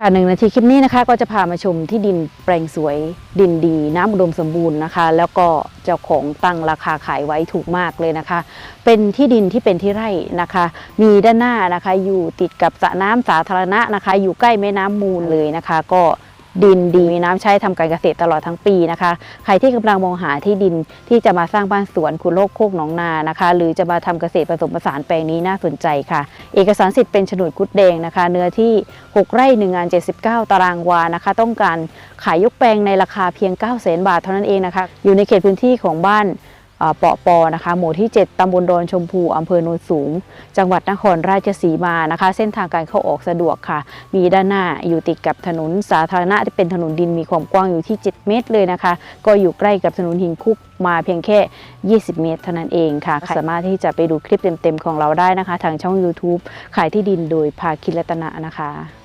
ค่ะหนึ่งนาทีคลิปนี้นะคะก็จะพามาชมที่ดินแปลงสวยดินดีน้ำอุดมสมบูรณ์นะคะ แล้วก็เจ้าของตั้งราคาขายไว้ถูกมากเลยนะคะ เป็นที่ดินที่เป็นที่ไร่นะคะ มีด้านหน้านะคะอยู่ติดกับสระน้ำสาธารณะนะคะ อยู่ใกล้แม่น้ำมูลเลยนะคะ ก็ ดินดีมีน้ำใช้ทำการเกษตรตลอดทั้งปีนะคะ ใครที่กำลังมองหาที่ดินที่จะมาสร้างบ้านสวนคุณโลกโคกหนองนานะคะ หรือจะมาทำเกษตรผสมผสานแปลงนี้น่าสนใจค่ะ เอกสารสิทธิ์เป็นโฉนดกุดแดงนะคะ เนื้อที่ 6 ไร่1งาน 79 ตารางวานะคะ ต้องการขายยกแปลงในราคาเพียง 9 0 0 0 0 0 บาทเท่านั้นเองนะคะ อยู่ในเขตพื้นที่ของบ้าน เอ่อเปาะปอนะคะ หมู่ที่ 7ตำบลดอนชมพูอำเภอโนนสูง จังหวัดนครราชสีมานะคะ เส้นทางการเข้าออกสะดวกค่ะ มีด้านหน้าอยู่ติดกับถนนสาธารณะที่เป็นถนนดินมีความกว้างอยู่ที่ 7 เมตรเลยนะคะ ก็อยู่ใกล้กับถนนหินคุกมาเพียงแค่ 20 เมตรเท่านั้นเองค่ะ สามารถที่จะไปดูคลิปเต็มๆของเราได้นะคะ ทางช่อง YouTube ขายที่ดินโดยภาคินรัตนะนะคะ